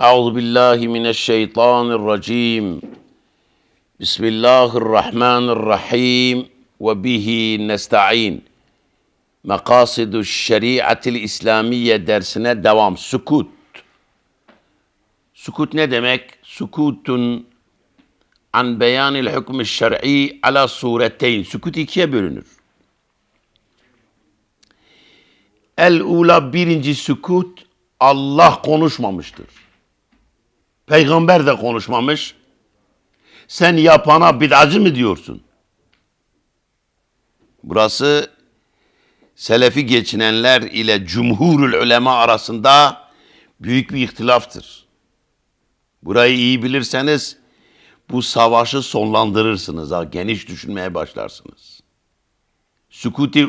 أعوذ بالله من الشيطان الرجيم بسم الله الرحمن الرحيم وبه نستعين مقاصد الشريعة الإسلامية dersine devam. Sukut. Sukut ne demek? Sukutun an beyanil hükmü şer'i ala sureteyn. Sukut ikiye bölünür. El ula birinci sukut Allah konuşmamıştır. Peygamber de konuşmamış. Sen yapana bid'acı mı diyorsun? Burası Selefi geçinenler ile cumhurul ulema arasında büyük bir ihtilaftır. Burayı iyi bilirseniz bu savaşı sonlandırırsınız. Ha, geniş düşünmeye başlarsınız. Sükuti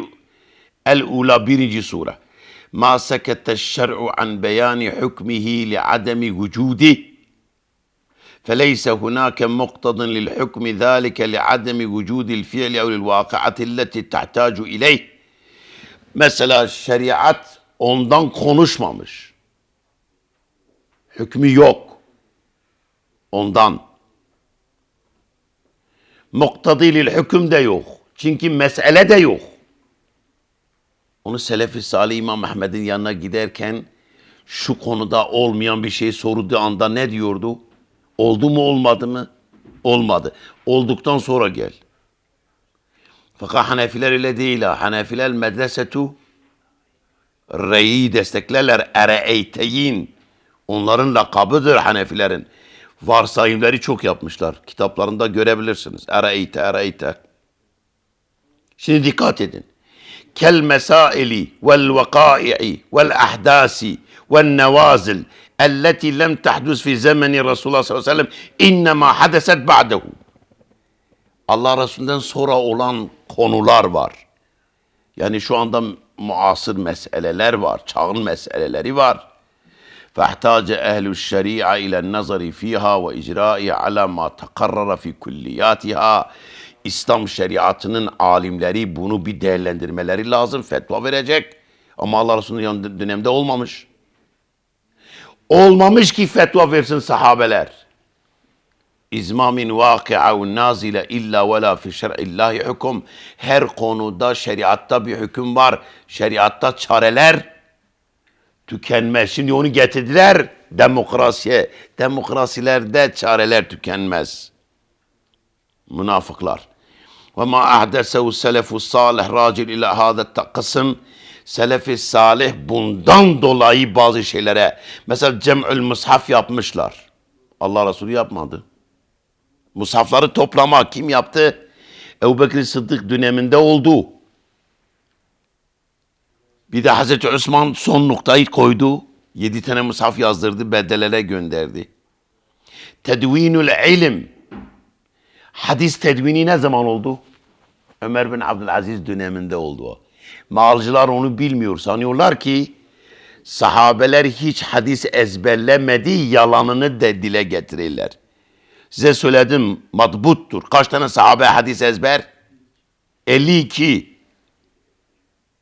el-ula birinci sure. Ma sekete şer'u an beyani hükmihi li ademi vücudi. فليس هناك مقتض للحكم ذلك لعدم وجود الفعل أو الواقعة التي تحتاج إليه. Mesela şeriat ondan konuşmamış. Hükmü yok. Ondan. Muktadilil hüküm de yok. Çünkü mesele de yok. Onu Selefi Salih İmam Ahmed'in yanına giderken şu konuda olmayan bir şey sorduğu anda ne diyordu? Oldu mu olmadı mı? Olmadı. Olduktan sonra gel. Fakat Hanefiler öyle değil ha. Hanefiler medresetu reyi desteklerler. Ereeyteyin. Onların lakabıdır Hanefilerin. Varsayımları çok yapmışlar. Kitaplarında görebilirsiniz. Ereeyte, ereeyte. Şimdi dikkat edin. Kel mesaili vel vakai'i vel ahdasi vel nevazil elleti lem tahdus fi zemeni Resulullah sallallahu aleyhi ve sellem innema hadeset ba'dehu. Allah Resulü'nden sonra olan konular var. Yani şu anda muasır meseleler var, çağın meseleleri var. فاحتاج أهل الشريعة إلى النظر فيها وإجرائها على ما تقرر في كلياتها İslam şeriatının alimleri bunu bir değerlendirmeleri lazım. Fetva verecek. Ama Allah Resulü'nün döneminde olmamış. Olmamış ki fetva versin sahabeler. İzma min vaki'a ve nazile illa ve la fi şer'illahi hüküm. Her konuda şeriatta bir hüküm var. Şeriatta çareler tükenmez. Şimdi onu getirdiler demokrasiye. Demokrasilerde çareler tükenmez. Münafıklar. Ve ma ahdesehu selefu salih racil ila hâdet kısım. Selefi salih bundan dolayı bazı şeylere mesela cem'ül mushaf yapmışlar. Allah Resulü yapmadı. Mushafları toplama kim yaptı? Ebu Bekir Sıddık döneminde oldu. Bir de Hazreti Osman son noktayı koydu. Yedi tane mushaf yazdırdı, bedelere gönderdi. Tedvinül ilim. Hadis tedvini ne zaman oldu? Ömer bin Abdülaziz döneminde oldu o. Malcılar onu bilmiyor. Sanıyorlar ki sahabeler hiç hadis ezberlemedi, yalanını de dile getirirler. Size söyledim matbuttur. Kaç tane sahabe hadis ezber? 52.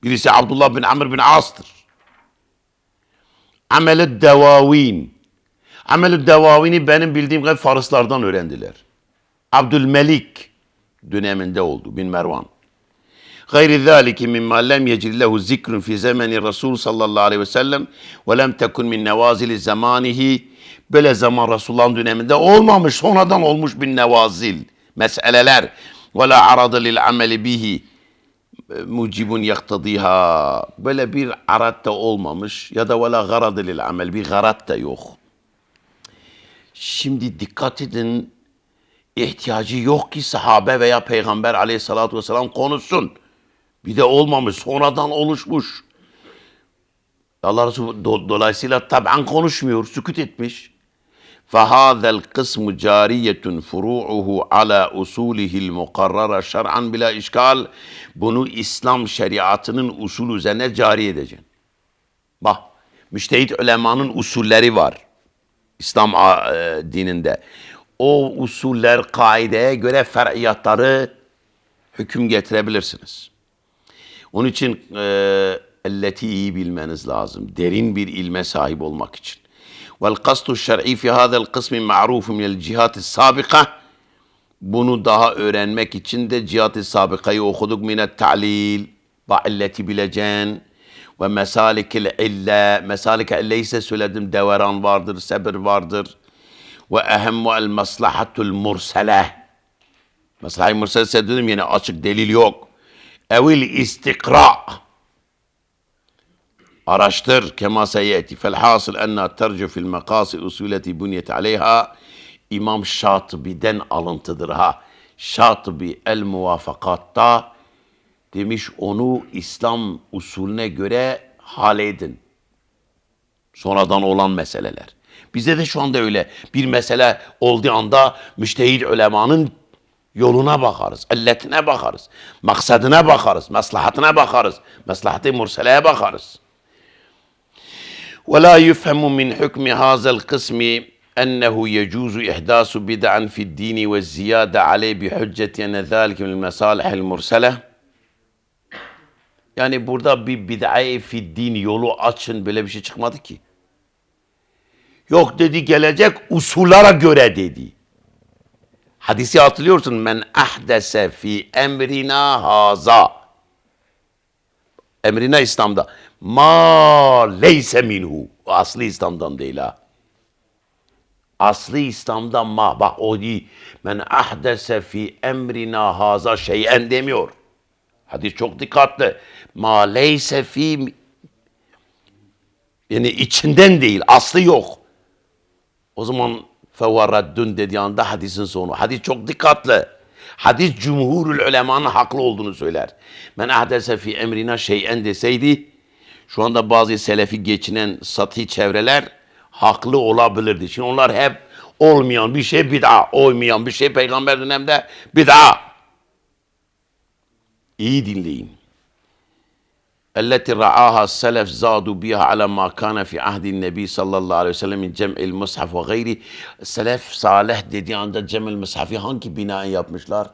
Birisi Abdullah bin Amr bin As'tır. Amelü devavin. Amelü devavini benim bildiğim kadar Farslardan öğrendiler. Abdülmelik döneminde oldu bin Mervan. Gayri zâlike mimma lem yecri lehu zikrun fi zemeni Resul sallallahu aleyhi ve sellem ve lem tekun min nevazili zamanihi böyle zaman Resulullah'ın döneminde olmamış sonradan olmuş bin nevazil meseleler ve la aradı lil ameli bihi mucibun yaktadiha böyle bir arat da olmamış ya da ve la garadı lil amel bir garat da yok. Şimdi dikkat edin ihtiyacı yok ki sahabe veya peygamber aleyhissalatü vesselam konuşsun. Bir de olmamış, sonradan oluşmuş. Allah Resulü do, dolayısıyla taban konuşmuyor, sükut etmiş. فَهَذَا الْقِسْمُ جَارِيَّةٌ فُرُوعُهُ عَلَى اُسُولِهِ الْمُقَرَّرَ şer'an bila işgal. Bunu İslam şeriatının usulü üzerine cari edeceksin. Bak, müştehit ulemanın usulleri var. İslam e, dininde. O usuller, kaideye göre fer'iyatları hüküm getirebilirsiniz. Onun için e, elleti iyi bilmeniz lazım. Derin bir ilme sahip olmak için. Vel kastu şer'i fi hadel kısmi ma'ruf minel cihati sabika. Bunu daha öğrenmek için de cihati sabikayı okuduk minet ta'lil. Ba illeti bileceksin. Ve mesalikil ille. Mesalik ille ise söyledim deveran vardır, sebir vardır. Ve ehemmu el maslahatul murseleh. Maslahay mursel ise dedim yine açık delil yok. Evil istikra. Araştır kema seyeti. Fel hasıl enna tercu fil mekasi usuleti bunyet aleyha. İmam Şatıbi'den alıntıdır ha. Şatıbi el muvafakatta demiş onu İslam usulüne göre hal edin. Sonradan olan meseleler. Bizde de şu anda öyle bir mesele olduğu anda müştehid ulemanın yoluna bakarız, illetine bakarız, maksadına bakarız, maslahatına bakarız, maslahat-ı murseleye bakarız. ولا يفهم من حكم هذا القسم أنه يجوز إحداث بدعا في الدين والزيادة عليه بحجة أن ذلك من المصالح المرسلة Yani burada bir bid'ai fi din yolu açın böyle bir şey çıkmadı ki. Yok dedi gelecek usullara göre dedi. Hadisi hatırlıyorsun men ahdese fi emrina haza. Emrina İslam'da ma leyse minhu. Aslı İslam'dan değil ha. Aslı İslam'da ma. Bak o değil. Men ahdese fi emrina haza şeyen demiyor. Hadis çok dikkatli. Ma leyse fi yani içinden değil. Aslı yok. O zaman fevaraddün dediği anda hadisin sonu. Hadis çok dikkatli. Hadis cumhurul ulemanın haklı olduğunu söyler. Men ahdese fi emrina şeyen deseydi şu anda bazı selefi geçinen satı çevreler haklı olabilirdi. Şimdi onlar hep olmayan bir şey bid'a, olmayan bir şey peygamber döneminde bid'a. İyi dinleyin. التي رعاها السلف زادوا بها على ما كان في عهد النبي صلى الله عليه وسلم من جمع المصحف وغيره. Selef salih dediği anda cem'il mushafi hangi binaen yapmışlar?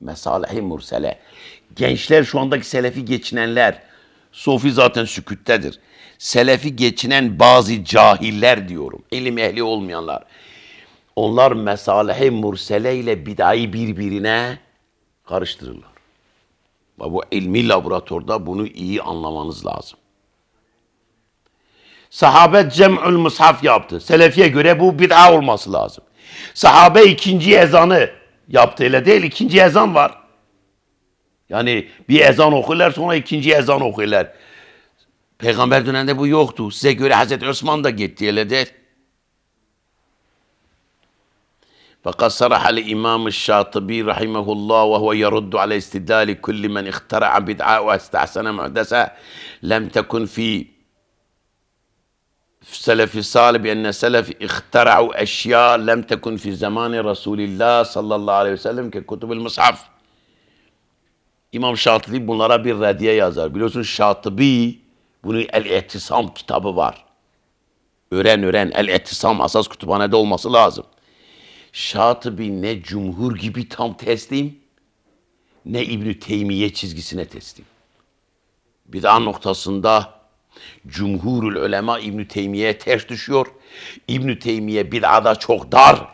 Mesalihi mursele. Gençler şu andaki selefi geçinenler, Sofi zaten sükuttedir. Selefi geçinen bazı cahiller diyorum. İlim ehli olmayanlar. Onlar mesalihi mursele ile bidayı birbirine karıştırırlar. Bu ilmi laboratuvarda bunu iyi anlamanız lazım. Sahabe cem'ül mushaf yaptı. Selefiye göre bu bid'a olması lazım. Sahabe ikinci ezanı yaptı öyle değil. ikinci ezan var. Yani bir ezan okurlar sonra ikinci ezan okurlar. Peygamber döneminde bu yoktu. Size göre Hazreti Osman da gitti öyle değil. فقد صرح الإمام الشاطبي رحمه الله وهو يرد على استدلال كل من اخترع بدعة واستحسن محدثة لم تكن في سلف الصالح بأن سلف اخترعوا أشياء لم تكن في زمان رسول الله صلى الله عليه وسلم ككتب المصحف İmam Şatibi bunlara bir reddiye yazar. Biliyorsun Şatibi bunun El-İhtisam kitabı var. Öğren öğren. El-İhtisam asas kütüphanede olması lazım. Şatibi ne cumhur gibi tam teslim ne İbn Teymiye çizgisine teslim. Bid'a noktasında cumhurul ulema İbn Teymiye ters düşüyor. İbn Teymiye bid'ada çok dar.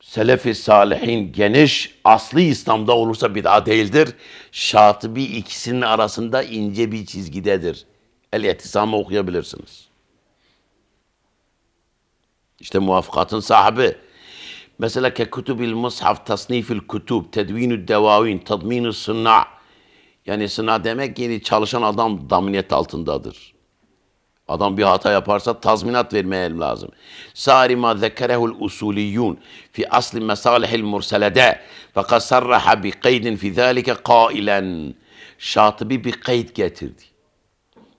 Selefi salihin geniş, aslı İslam'da olursa bid'a değildir. Şatibi ikisinin arasında ince bir çizgidedir. El-İhtisam'ı okuyabilirsiniz. İşte muvaffakatın sahibi. Mesela ke kutubil mushaf, tasnifil kutub, tedvinü devavin, tadminü sınna. Yani sınna demek yeni çalışan adam daminiyet altındadır. Adam bir hata yaparsa tazminat vermeye lazım. Sari ma zekerehul usuliyyun fi asli mesalihil murselede fakat sarraha bi kaydin fi zalike kailen. Şatibi bir kayıt getirdi.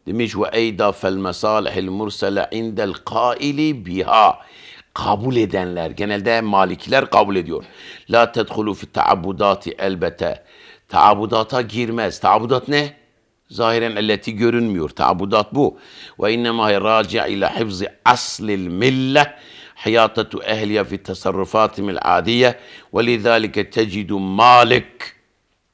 Demiş ve eyda fel mesalihil mursele indel kaili biha kabul edenler, genelde malikiler kabul ediyor. La tedhulu fi taabudati elbete. Taabudata girmez. Taabudat ne? Zahiren elleti görünmüyor. Taabudat bu. Ve innema raci ila hifzi aslil millah hayatatu ehliye fi tasarrufatimil adiye ve lidalike tecidu malik.''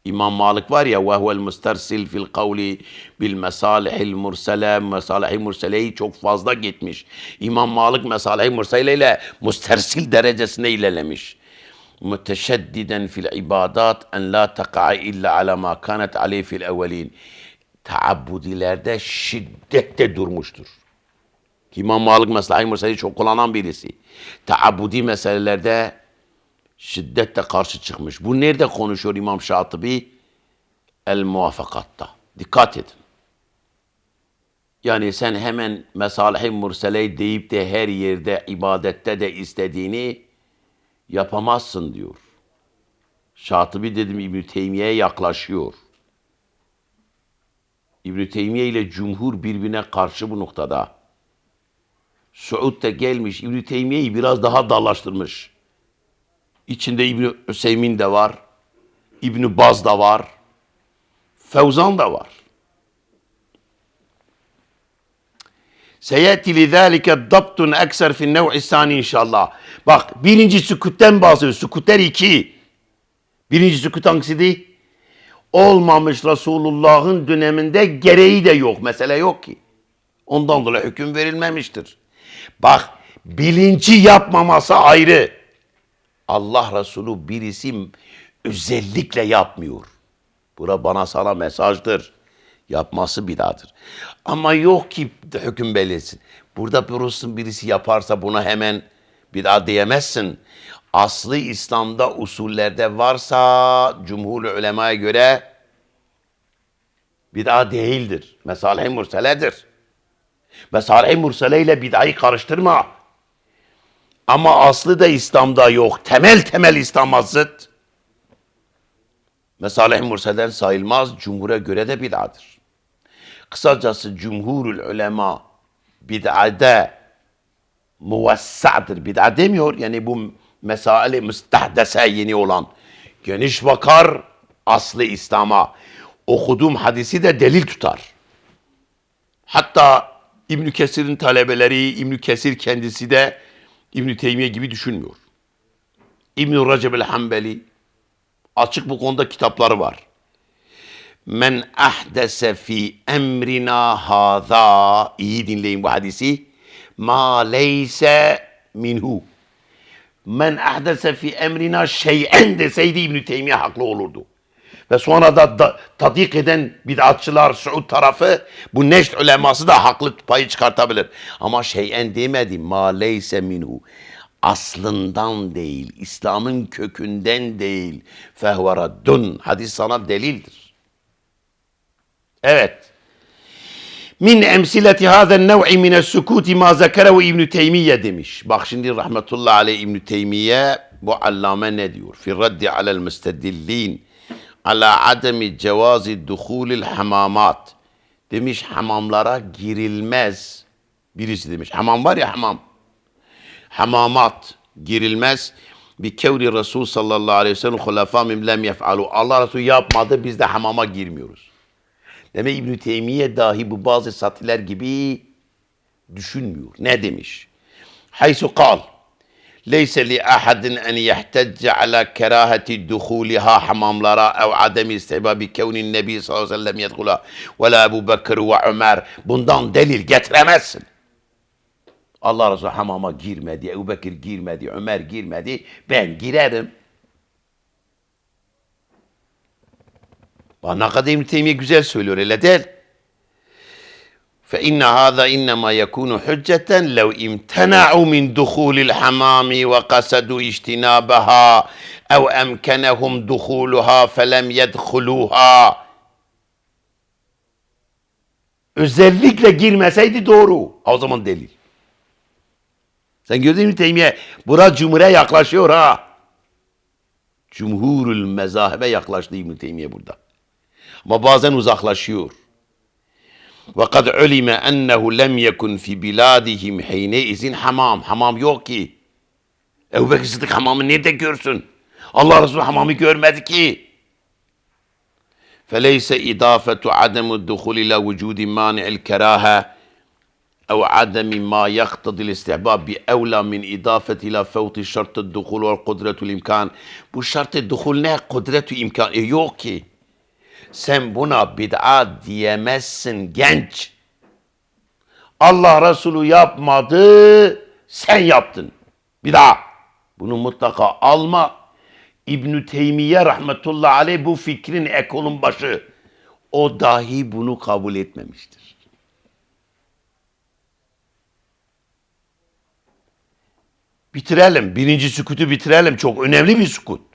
İmam Malik var ya ve huvel mustersil fil kavli bil mesalihil mursele mesalihil murseleyi çok fazla gitmiş. İmam Malik mesalihil mursele ile mustersil derecesinde ilerlemiş. Müteşeddiden fil ibadat en la taka'a illa ala ma kanet aleyh fil evvelin. Taabbudilerde şiddetle durmuştur. İmam Malik meslahi murseli çok kullanan birisi. Taabbudi meselelerde şiddetle karşı çıkmış. Bu nerede konuşuyor İmam Şatibi? El muvafakatta. Dikkat edin. Yani sen hemen mesalih-i mursele deyip de her yerde ibadette de istediğini yapamazsın diyor. Şatibi dedim İbn-i Teymiye'ye yaklaşıyor. İbn-i Teymiye ile cumhur birbirine karşı bu noktada. Suud da gelmiş İbn-i Teymiye'yi biraz daha dallaştırmış. İçinde İbn-i Hüseyin de var. İbn-i Baz da var. Fevzan da var. Seyeti lidâlike dabtun ekser fin nev'i sani inşallah. Bak birinci sükutten bahsediyor. Sükutler iki. Birinci sükut hangisiydi? Olmamış Resulullah'ın döneminde gereği de yok. Mesele yok ki. Ondan dolayı hüküm verilmemiştir. Bak bilinci yapmaması ayrı. Allah Resulü birisi özellikle yapmıyor. Bura bana sana mesajdır. Yapması bidadır. Ama yok ki hüküm belirsin. Burada birisi, birisi yaparsa buna hemen bid'a diyemezsin. Aslı İslam'da usullerde varsa cumhur ulemaya göre bid'a değildir. Mesalih-i murseledir. Mesalih-i mursele ile bid'ayı karıştırma. Ama aslı da İslam'da yok. Temel temel İslam'a zıt. Mesalih-i murselen sayılmaz. Cumhur'a göre de bid'adır. Kısacası cumhurul ulema bid'ade muvessa'dır. Bid'a demiyor. Yani bu mesaili müstehdese yeni olan. Geniş bakar aslı İslam'a. Okuduğum hadisi de delil tutar. Hatta İbn Kesir'in talebeleri, İbn Kesir kendisi de İbn Teymiye gibi düşünmüyor. İbn Recep el Hanbeli açık bu konuda kitapları var. Men ahdese fi emrina haza iyi dinleyin bu hadisi. Ma leyse minhu. Men ahdese fi emrina şey'en deseydi İbn Teymiye haklı olurdu. Ve sonra da, da tadik eden bid'atçılar Suud tarafı bu neşt uleması da haklı payı çıkartabilir. Ama şeyen demedi. Ma leyse minhu. Aslından değil, İslam'ın kökünden değil. Fehve raddun. Hadis sana delildir. Evet. Min emsileti hazen nev'i mine sukuti ma zekerehu İbn Teymiye demiş. Bak şimdi rahmetullahi aleyh İbn Teymiye bu allame ne diyor? Fi raddi alel müstedillin ala ademi cevazi duhulil hamamat. Demiş hamamlara girilmez. Birisi demiş. Hamam var ya hamam. Hamamat girilmez. Bir kevri Resul sallallahu aleyhi ve sellem hulafa mim lem yef'alu. Allah Resulü yapmadı biz de hamama girmiyoruz. Demek İbn-i Teymiye dahi bu bazı satiler gibi düşünmüyor. Ne demiş? Haysu kal. Li ahadin en yehtecce ala keraheti duhuliha hamamlara ev ademi istihbabi kevnin nebi sallallahu aleyhi ve sellem la Ebu Bekir ve Ömer. Bundan delil getiremezsin. Allah Resulü hamama girmedi, Ebu Bekir girmedi, Ömer girmedi. Ben girerim. Bak kadar İbn-i güzel söylüyor öyle değil. فإن هذا إنما يكون حجة لو امتنعوا من دخول الحمام وقصدوا اجتنابها أو أمكنهم دخولها فلم يدخلوها Özellikle girmeseydi doğru. O zaman delil. Sen gördün mü Teymiye? Bura cumhur'a yaklaşıyor ha. Cumhurul mezahibe yaklaştı İbn Teymiye burada. Ama bazen uzaklaşıyor. Ve kad ulime ennehu lem yekun fi biladihim heyne izin hamam. Hamam yok ki. Ebu Bekir Sıddık hamamı nerede görsün? Allah Resulü hamamı görmedi ki. Feleyse idafetu ademu duhul ila vücudi mani'il kerahe ev ademi ma yaktadil istihbab bi evla min idafet ila fevti şartı duhul ve kudretul imkan. Bu şartı duhul ne? Kudretu imkan. E, yok ki. Sen buna bid'a diyemezsin genç. Allah Resulü yapmadı, sen yaptın. Bid'a. Bunu mutlaka alma. İbn Teymiye rahmetullah aleyh bu fikrin ekolun başı. O dahi bunu kabul etmemiştir. Bitirelim. Birinci sükutu bitirelim. Çok önemli bir sükut.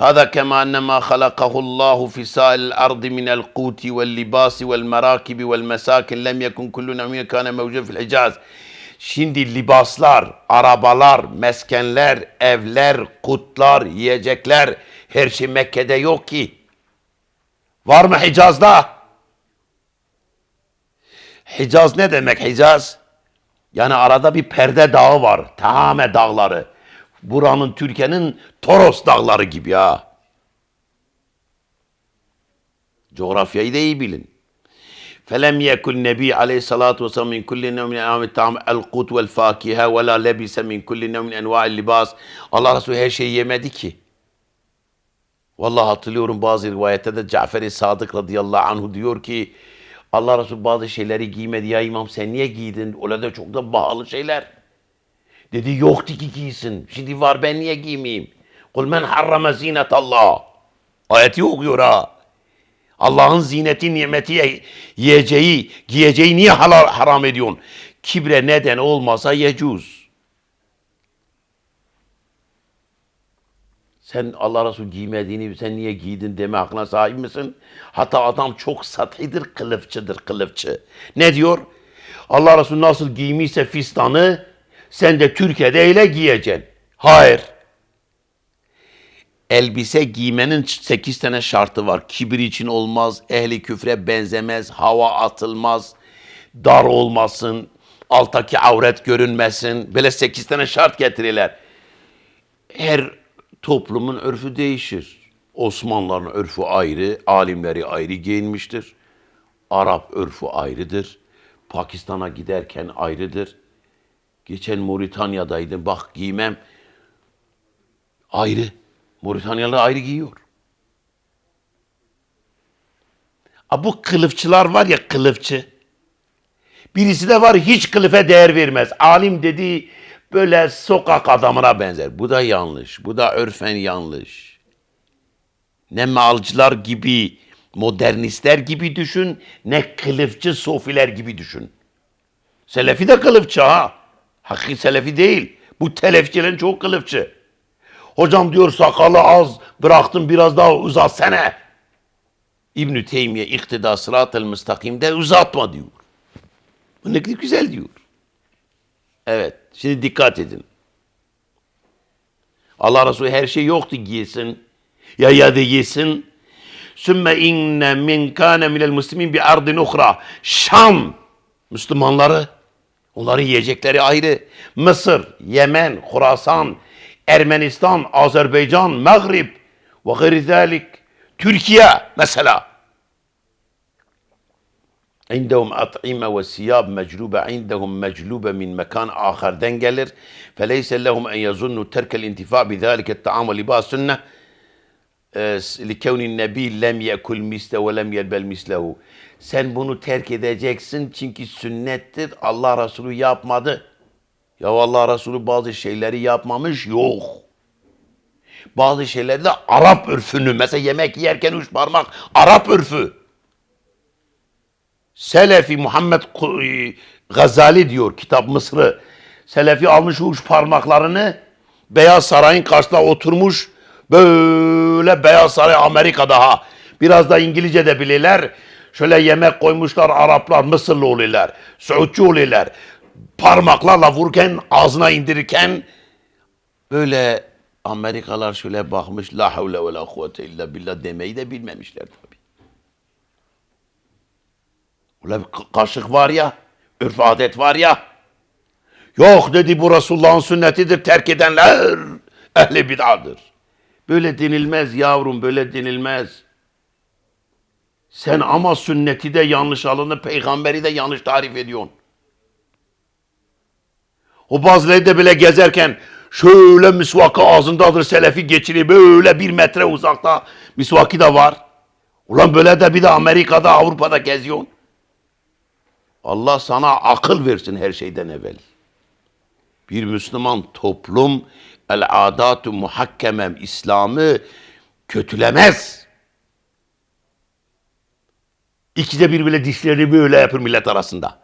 هذا كما أن ما خلقه الله في سائر الأرض من القوت واللباس والمراكب والمساكن لم يكن كل نوع كان موجود في الحجاز Şimdi libaslar, arabalar, meskenler, evler, kutlar, yiyecekler her şey Mekke'de yok ki. Var mı Hicaz'da? Hicaz ne demek Hicaz? Yani arada bir perde dağı var. Tahame dağları. Buranın Türkiye'nin Toros dağları gibi ya. Coğrafyayı da iyi bilin. فلم يكن النبي عليه الصلاة والسلام من كل نوع من أنواع الطعام القوت والفاكهة ولا لبس من كل نوع من أنواع اللباس Allah Resulü her şeyi yemedi ki. Vallahi hatırlıyorum bazı rivayette de Cafer-i Sadık radıyallahu anhu diyor ki Allah Resulü bazı şeyleri giymedi. Ya imam sen niye giydin? Öyle de çok da pahalı şeyler. Dedi yoktu ki giysin. Şimdi var ben niye giymeyeyim? Kul men harrama zinetallah. Ayeti okuyor ha. Allah'ın zineti, nimeti, yiyeceği, giyeceği niye halal, haram ediyorsun? Kibre neden olmasa yecuz. Sen Allah Resulü giymediğini sen niye giydin deme aklına sahip misin? Hatta adam çok sathidir, kılıfçıdır, kılıfçı. Ne diyor? Allah Resulü nasıl giymişse fistanı sen de Türkiye'de öyle giyeceksin. Hayır. Elbise giymenin sekiz tane şartı var. Kibir için olmaz, ehli küfre benzemez, hava atılmaz, dar olmasın, alttaki avret görünmesin. Böyle sekiz tane şart getirirler. Her toplumun örfü değişir. Osmanlıların örfü ayrı, alimleri ayrı giyinmiştir. Arap örfü ayrıdır. Pakistan'a giderken ayrıdır. Geçen Moritanya'daydım. Bak giymem ayrı. Moritanyalı ayrı giyiyor. A bu kılıfçılar var ya kılıfçı. Birisi de var hiç kılıfe değer vermez. Alim dediği böyle sokak adamına benzer. Bu da yanlış. Bu da örfen yanlış. Ne malcılar gibi, modernistler gibi düşün, ne kılıfçı sofiler gibi düşün. Selefi de kılıfçı ha. Hakiki Selefi değil. Bu telefçilerin çok kılıfçı. Hocam diyor sakalı az bıraktım biraz daha uzatsana. İbn-i Teymiye iktida sırat-ı müstakimde uzatma diyor. Bu ne güzel diyor. Evet. Şimdi dikkat edin. Allah Resulü her şey yoktu giysin. Ya ya da giysin. Sümme inne min kâne minel muslimin bi ardin uhra. Şam Müslümanları onların yiyecekleri ayrı. Mısır, Yemen, Khurasan, Ermenistan, Azerbaycan, Maghrib ve gayri zalik. Türkiye mesela. عندهم أطعمة وثياب مجلوبة عندهم مجلوبة من مكان آخر دنجلر فليس لهم أن يظنوا ترك الانتفاع بذلك الطعام ولباس سنة ee, likevnin nebi lem yekul misle ve lem yelbel mislehu. Sen bunu terk edeceksin çünkü sünnettir. Allah Resulü yapmadı. Ya Allah Resulü bazı şeyleri yapmamış yok. Bazı şeyleri de Arap örfünü. Mesela yemek yerken üç parmak Arap örfü. Selefi Muhammed e, Gazali diyor kitap Mısır'ı. Selefi almış uç parmaklarını Beyaz Saray'ın karşısına oturmuş Böyle Beyaz Saray Amerika'da ha. Biraz da İngilizce de bilirler. Şöyle yemek koymuşlar Araplar, Mısırlı oluyorlar. Suudçu oluyorlar. Parmaklarla vururken, ağzına indirirken böyle Amerikalar şöyle bakmış. La havle ve la kuvvete illa billah demeyi de bilmemişler tabii. Öyle bir ka- kaşık var ya, örf adet var ya. Yok dedi bu Resulullah'ın sünnetidir terk edenler ehli bid'adır. Böyle denilmez yavrum böyle denilmez. Sen ama sünneti de yanlış alını, peygamberi de yanlış tarif ediyorsun. O bazıları da bile gezerken şöyle misvakı ağzındadır selefi geçiriyor. Böyle bir metre uzakta misvaki da var. Ulan böyle de bir de Amerika'da Avrupa'da geziyorsun. Allah sana akıl versin her şeyden evvel. Bir Müslüman toplum el adatu muhakkemem İslam'ı kötülemez. İkide bir bile dişlerini böyle yapır millet arasında.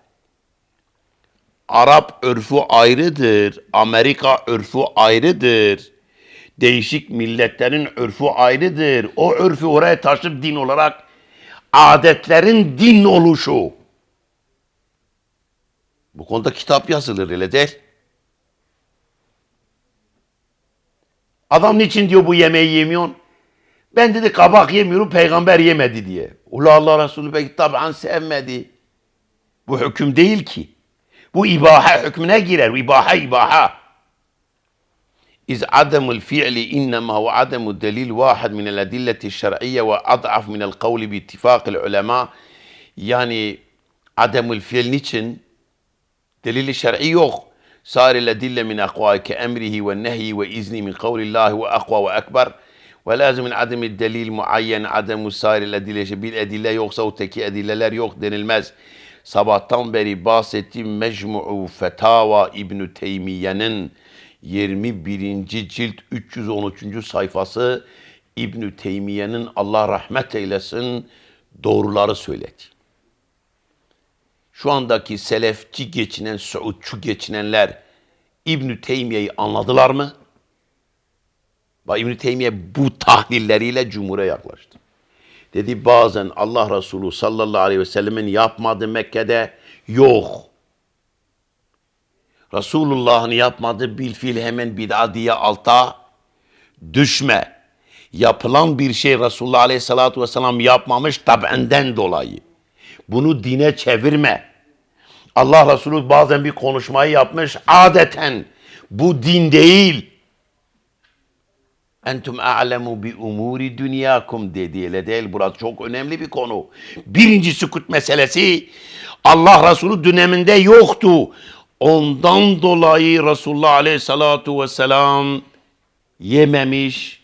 Arap örfü ayrıdır. Amerika örfü ayrıdır. Değişik milletlerin örfü ayrıdır. O örfü oraya taşıp din olarak adetlerin din oluşu. Bu konuda kitap yazılır öyle değil. Adam niçin diyor bu yemeği yemiyorsun? Ben dedi kabak yemiyorum peygamber yemedi diye. Ula Allah Resulü peki taban sevmedi. Bu hüküm değil ki. Bu ibaha hükmüne girer. İbaha ibaha. İz ademul fi'li innema ve ademu delil vahid min el adilleti şer'iyye ve ad'af min el kavli bi ittifakil ulema. Yani ademul fi'l niçin? Delili şer'i yok. Emrihi ve nehyi ve izni min kavlillahi ve akva ve ekber. Ve lazım min ademi delil muayyen ademu sâr el adille. Bir edille yoksa o teki edilleler yok denilmez. Sabahtan beri bahsettiğim Mecmu'u Fetava İbn Teymiye'nin 21. cilt 313. sayfası İbn Teymiye'nin Allah rahmet eylesin doğruları söyledi. Şu andaki selefçi geçinen, Suudçu geçinenler İbn Teymiye'yi anladılar mı? Bak İbn Teymiye bu tahlilleriyle cumhura yaklaştı. Dedi bazen Allah Resulü sallallahu aleyhi ve sellemin yapmadığı Mekke'de yok. Resulullah'ın yapmadığı bil fiil hemen bid'a diye alta düşme. Yapılan bir şey Resulullah aleyhissalatu vesselam yapmamış tabenden dolayı. Bunu dine çevirme. Allah Resulü bazen bir konuşmayı yapmış adeten. Bu din değil. Entum a'lemu bi umuri dünyakum dedi. Öyle değil. Burası çok önemli bir konu. Birinci sükut meselesi Allah Resulü döneminde yoktu. Ondan dolayı Resulullah Aleyhissalatu vesselam yememiş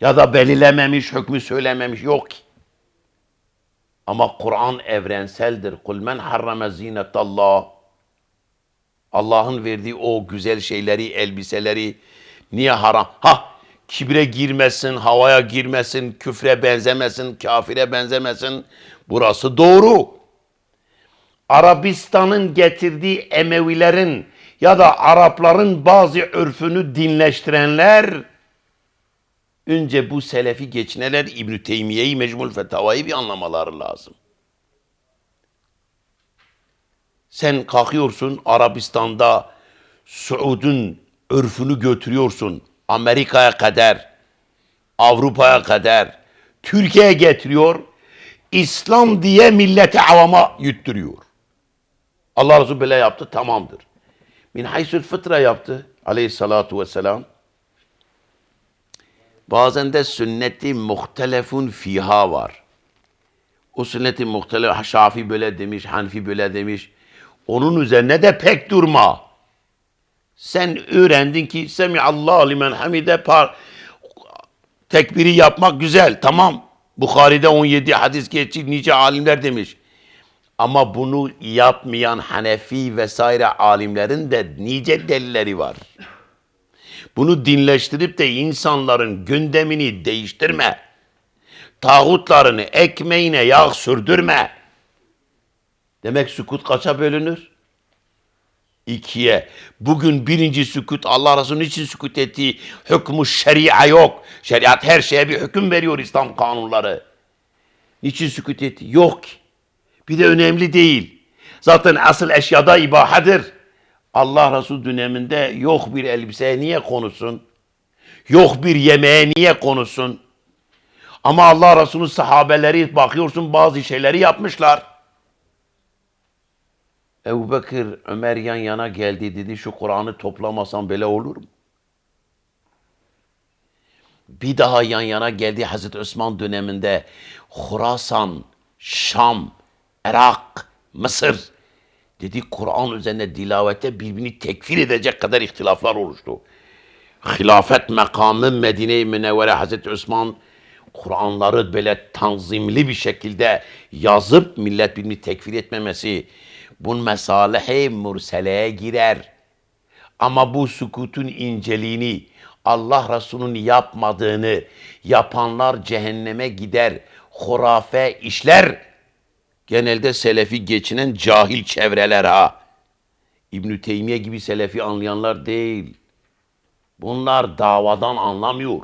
ya da belirlememiş, hükmü söylememiş. Yok ki. Ama Kur'an evrenseldir. Kul men harrame zinetallah. Allah'ın verdiği o güzel şeyleri, elbiseleri niye haram? Ha kibre girmesin, havaya girmesin, küfre benzemesin, kafire benzemesin. Burası doğru. Arabistan'ın getirdiği Emevilerin ya da Arapların bazı örfünü dinleştirenler önce bu selefi geçineler İbn Teymiye'yi Mecmul Fetava'yı bir anlamaları lazım. Sen kalkıyorsun Arabistan'da Suud'un örfünü götürüyorsun. Amerika'ya kadar, Avrupa'ya kadar, Türkiye'ye getiriyor. İslam diye milleti avama yutturuyor. Allah Resulü böyle yaptı tamamdır. Min haysül fıtra yaptı aleyhissalatu vesselam. Bazen de sünneti muhtelefun fiha var. O sünneti muhtelef, Şafi böyle demiş, Hanfi böyle demiş. Onun üzerine de pek durma. Sen öğrendin ki Semi Allah limen hamide par tekbiri yapmak güzel. Tamam. Bukhari'de 17 hadis geçti. Nice alimler demiş. Ama bunu yapmayan Hanefi vesaire alimlerin de nice delilleri var. Bunu dinleştirip de insanların gündemini değiştirme. Tağutlarını ekmeğine yağ sürdürme. Demek sükut kaça bölünür? İkiye. Bugün birinci sükut Allah Resulü'nün için sükut ettiği hükmü şeria yok. Şeriat her şeye bir hüküm veriyor İslam kanunları. Niçin sükut etti? Yok. Bir de önemli değil. Zaten asıl eşyada ibahadır. Allah Resulü döneminde yok bir elbiseye niye konusun? Yok bir yemeğe niye konusun? Ama Allah Resulü sahabeleri bakıyorsun bazı şeyleri yapmışlar. Ebu Bekir Ömer yan yana geldi dedi şu Kur'an'ı toplamasan böyle olur mu? Bir daha yan yana geldi Hazreti Osman döneminde Khurasan, Şam, Irak, Mısır dedi Kur'an üzerine dilavette birbirini tekfir edecek kadar ihtilaflar oluştu. Hilafet makamı Medine-i Münevvere Hazreti Osman Kur'anları böyle tanzimli bir şekilde yazıp millet birbirini tekfir etmemesi bunun mesalehe murseleye girer. Ama bu sukutun inceliğini Allah Resulü'nün yapmadığını yapanlar cehenneme gider. Hurafe işler. Genelde selefi geçinen cahil çevreler ha. İbn Teymiye gibi selefi anlayanlar değil. Bunlar davadan anlamıyor.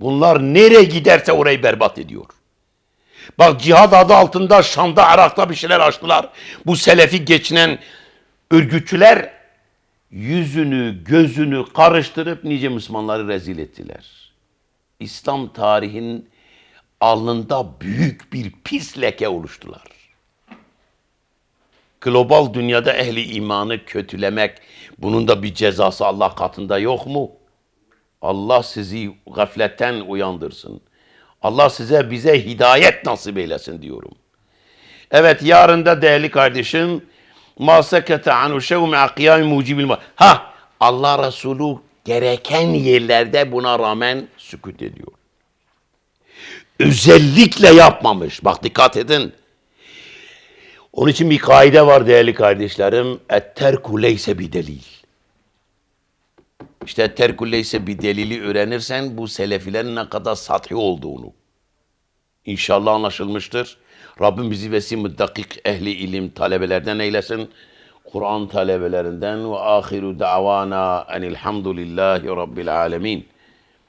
Bunlar nereye giderse orayı berbat ediyor. Bak cihad adı altında Şam'da, Irak'ta bir şeyler açtılar. Bu selefi geçinen örgütçüler yüzünü, gözünü karıştırıp nice Müslümanları rezil ettiler. İslam tarihinin alnında büyük bir pis leke oluştular. Global dünyada ehli imanı kötülemek, bunun da bir cezası Allah katında yok mu? Allah sizi gafletten uyandırsın. Allah size bize hidayet nasip eylesin diyorum. Evet yarın da değerli kardeşim ma sekete anu şevme akiyami mucibil. Ha Allah Resulü gereken yerlerde buna rağmen sükut ediyor. Özellikle yapmamış. Bak dikkat edin. Onun için bir kaide var değerli kardeşlerim. Et-terku leyse bir delil. İşte terku leyse bir delili öğrenirsen bu selefilerin ne kadar sathi olduğunu. İnşallah anlaşılmıştır. Rabbim bizi vesi muddakik ehli ilim talebelerden eylesin. Kur'an talebelerinden ve ahiru davana enilhamdülillahi rabbil alemin.